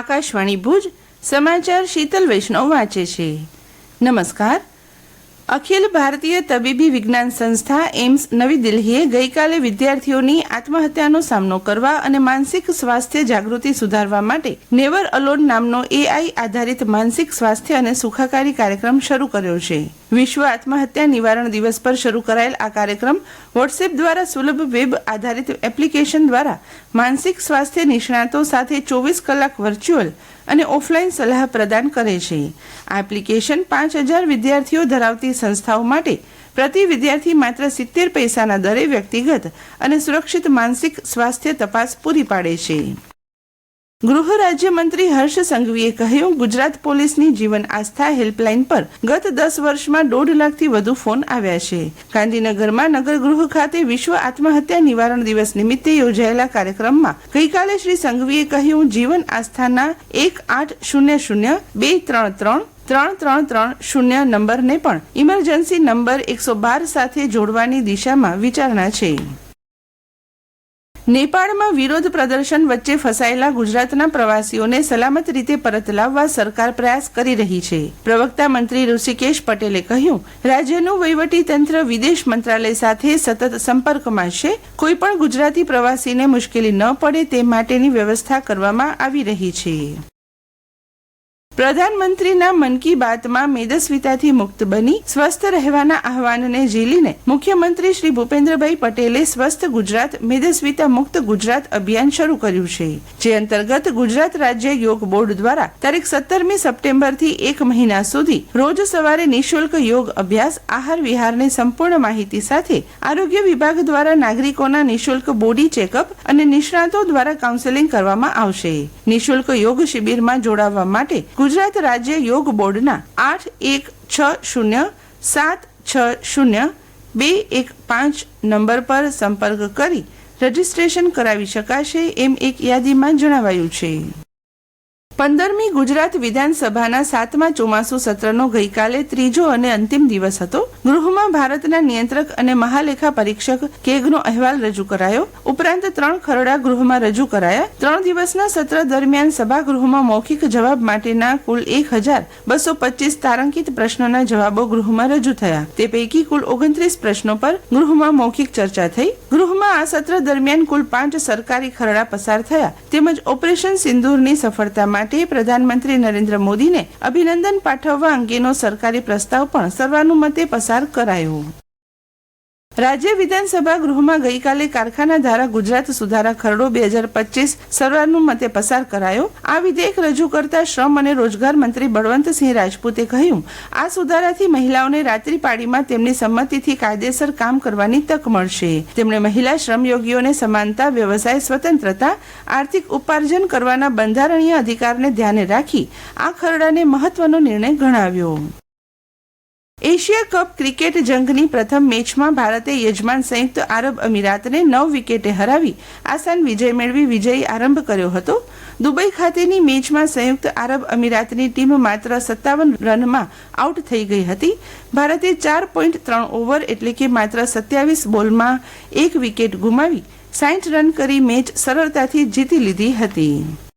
આકાશવાણી ભુજ, સમાચાર શીતલ વૈષ્ણવ વાંચે છે. નમસ્કાર. અખિલ ભારતીય તબીબી વિજ્ઞાન સંસ્થા એમ્સ નવી દિલ્હીએ ગઈકાલે વિદ્યાર્થીઓની આત્મહત્યાનો સામનો કરવા અને માનસિક સ્વાસ્થ્ય જાગૃતિ સુધારવા માટે નેવર અલોન નામનો એઆઈ આધારિત માનસિક સ્વાસ્થ્ય અને સુખાકારી કાર્યક્રમ શરૂ કર્યો છે. વિશ્વ આત્મહત્યા નિવારણ દિવસ પર શરૂ કરાયેલ આ કાર્યક્રમ વોટ્સએપ દ્વારા સુલભ વેબ આધારિત એપ્લિકેશન દ્વારા માનસિક સ્વાસ્થ્ય નિષ્ણાતો સાથે ચોવીસ કલાક વર્ચ્યુઅલ અને ઓફલાઈન સલાહ પ્રદાન કરે છે. આ એપ્લિકેશન પાંચ હજાર વિદ્યાર્થીઓ ધરાવતી સંસ્થાઓ માટે પ્રતિ વિદ્યાર્થી માત્ર સિત્તેર પૈસાના દરે વ્યક્તિગત અને સુરક્ષિત માનસિક સ્વાસ્થ્ય તપાસ પૂરી પાડે છે. ગૃહ રાજ્યમંત્રી હર્ષ સંઘવીએ કહ્યું, ગુજરાત પોલીસની જીવન આસ્થા હેલ્પલાઇન પર ગત દસ વર્ષમાં દોઢ લાખથી વધુ ફોન આવ્યા છે. ગાંધીનગરમાં નગર ગૃહ ખાતે વિશ્વ આત્મહત્યા નિવારણ દિવસ નિમિત્તે યોજાયેલા કાર્યક્રમમાં ગઈકાલે શ્રી સંઘવીએ કહ્યું, જીવન આસ્થાના એક આઠ શૂન્ય શૂન્ય બે ત્રણ ત્રણ ત્રણ ત્રણ ત્રણ શૂન્ય નંબરને પણ ઇમરજન્સી નંબર એકસો બાર સાથે જોડવાની દિશામાં વિચારણા છે. નેપાળમાં વિરોધ પ્રદર્શન વચ્ચે ફસાયેલા ગુજરાતના પ્રવાસીઓને સલામત રીતે પરત લાવવા સરકાર પ્રયાસ કરી રહી છે. પ્રવક્તા મંત્રી ઋષિકેશ પટેલે કહ્યું, રાજ્યનું વહીવટી તંત્ર વિદેશ મંત્રાલય સાથે સતત સંપર્કમાં છે. કોઈ પણ ગુજરાતી પ્રવાસીને મુશ્કેલી ન પડે તે માટેની વ્યવસ્થા કરવામાં આવી રહી છે. પ્રધાનમંત્રીના મન કી બાતમાં મેદસ્વીતાથી મુક્ત બની, સ્વસ્થ રહેવાના આહવાનને ઝીલીને મુખ્યમંત્રી શ્રી ભૂપેન્દ્રભાઈ પટેલે સ્વસ્થ ગુજરાત, મેદસ્વીતા મુક્ત ગુજરાત અભિયાન શરૂ કર્યું છે, જે અંતર્ગત ગુજરાત રાજ્ય યોગ બોર્ડ દ્વારા તારીખ સત્તરમી સપ્ટેમ્બરથી એક મહિના સુધી રોજ સવારે નિઃશુલ્ક યોગ અભ્યાસ, આહાર વિહારની સંપૂર્ણ માહિતી સાથે આરોગ્ય વિભાગ દ્વારા નાગરિકોના નિઃશુલ્ક બોડી ચેકઅપ અને નિષ્ણાતો દ્વારા કાઉન્સેલિંગ કરવામાં આવશે. નિઃશુલ્ક યોગ શિબિરમાં જોડાવા માટે ગુજરાત રાજ્ય યોગ બોર્ડના આઠ એક છ શૂન્ય સાત છ શૂન્ય બે એક પાંચ નંબર પર સંપર્ક કરી રજીસ્ટ્રેશન કરાવી શકાશે એમ એક યાદીમાં જણાવાયું છે. પંદરમી ગુજરાત વિધાનસભાના સાતમા ચોમાસુ સત્રનો ગઈકાલે ત્રીજો અને અંતિમ દિવસ હતો. ગૃહમાં ભારતના નિયંત્રક અને મહાલેખા પરીક્ષક કેગનો અહેવાલ રજૂ કરાયો. ઉપરાંત ત્રણ ખરડા ગૃહમાં રજૂ કરાયા. ત્રણ દિવસના સત્ર દરમિયાન સભાગૃહમાં મૌખિક જવાબ માટેના કુલ એક હજાર બસો પચીસ તારાંકિત પ્રશ્નોના જવાબો ગૃહમાં રજૂ થયા. તે પૈકી કુલ ઓગણત્રીસ પ્રશ્નો પર ગૃહમાં મૌખિક ચર્ચા થઈ. ગૃહમાં આ સત્ર દરમિયાન કુલ પાંચ સરકારી ખરડા પસાર થયા. તેમજ ઓપરેશન સિંદૂરની સફળતા માટે પ્રધાનમંત્રી નરેન્દ્ર મોદીને અભિનંદન પાઠવવા અંગેનો સરકારી પ્રસ્તાવ પણ સર્વાનુમતે પસાર કરાયો. રાજ્ય વિધાનસભા ગૃહમાં ગઈકાલે કારખાના ધારા ગુજરાત સુધારા ખરડો બે હજાર પચીસ મતે પસાર કરાયો. આ વિધેયક રજૂ કરતા શ્રમ અને રોજગાર મંત્રી બળવંતસિંહ રાજપૂતે કહ્યું, આ સુધારાથી મહિલાઓને રાત્રિ પાળીમાં તેમની સંમતિથી કાયદેસર કામ કરવાની તક મળશે. તેમણે મહિલા શ્રમયોગીઓને સમાનતા, વ્યવસાય, સ્વતંત્રતા, આર્થિક ઉપાર્જન કરવાના બંધારણીય અધિકારને ધ્યાને રાખી આ ખરડાને મહત્વનો નિર્ણય ગણાવ્યો. એશિયા કપ ક્રિકેટ જંગની પ્રથમ મેચમાં ભારતે યજમાન સંયુક્ત આરબ અમીરાતને નવ વિકેટે હરાવી આસાન વિજય મેળવી વિજયી આરંભ કર્યો હતો. દુબઈ ખાતેની મેચમાં સંયુક્ત આરબ અમીરાતની ટીમ માત્ર સત્તાવન રનમાં આઉટ થઈ ગઈ હતી. ભારતે ચાર પોઈન્ટ ત્રણ ઓવર એટલે કે માત્ર સત્યાવીસ બોલમાં એક વિકેટ ગુમાવી સાઠ રન કરી મેચ સરળતાથી જીતી લીધી હતી.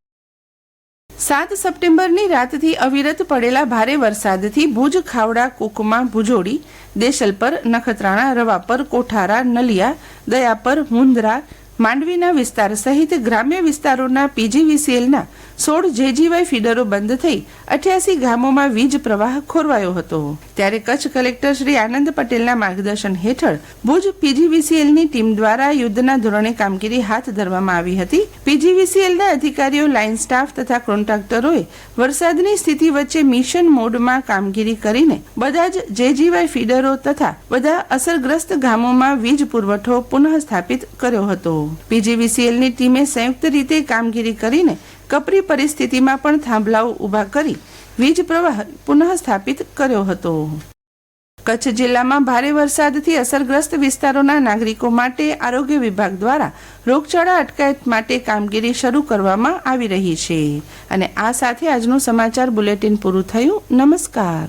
સાત સપ્ટેમ્બરની રાતથી અવિરત પડેલા ભારે વરસાદથી ભુજ, ખાવડા, કુકમા, ભુજોડી દેશલપર નખત્રાણા રવાપર કોઠારા, નલિયા દયાપર મુંદરા, માંડવીના વિસ્તાર સહિત ગ્રામ્ય વિસ્તારોના પીજીવીસીએલના સોળ જેજીવાય ફીડરો બંધ થઈ અઠ્યાસી ગામોમાં વીજ પ્રવાહ ખોરવાયો હતો. ત્યારે કચ્છ કલેક્ટર શ્રી આનંદ પટેલના માર્ગદર્શન હેઠળ ભુજ પીજીવીસીએલની ટીમ દ્વારા યુદ્ધના ધોરણે કામગીરી હાથ ધરવામાં આવી હતી. પીજીવીસીએલના અધિકારીઓ, લાઇન સ્ટાફ તથા કોન્ટ્રાક્ટરોએ વરસાદની સ્થિતિ વચ્ચે મિશન મોડમાં કામગીરી કરીને બધા જ જેજીવાય ફીડરો તથા બધા અસરગ્રસ્ત ગામોમાં વીજ પુરવઠો પુનઃ સ્થાપિત કર્યો હતો. પીજીવીસીએલની ટીમે સંયુક્ત રીતે કામગીરી કરીને કપરી પરિસ્થિતિમાં પણ થાંભલાઓ ઊભા કરી વીજ પ્રવાહ પુનઃ સ્થાપિત કર્યો હતો. કચ્છ જિલ્લામાં ભારે વરસાદથી અસરગ્રસ્ત વિસ્તારોના નાગરિકો માટે આરોગ્ય વિભાગ દ્વારા રોગચાળા અટકાયત માટે કામગીરી શરૂ કરવામાં આવી રહી છે. અને આ સાથે આજનું સમાચાર બુલેટિન પૂરું થયું. નમસ્કાર.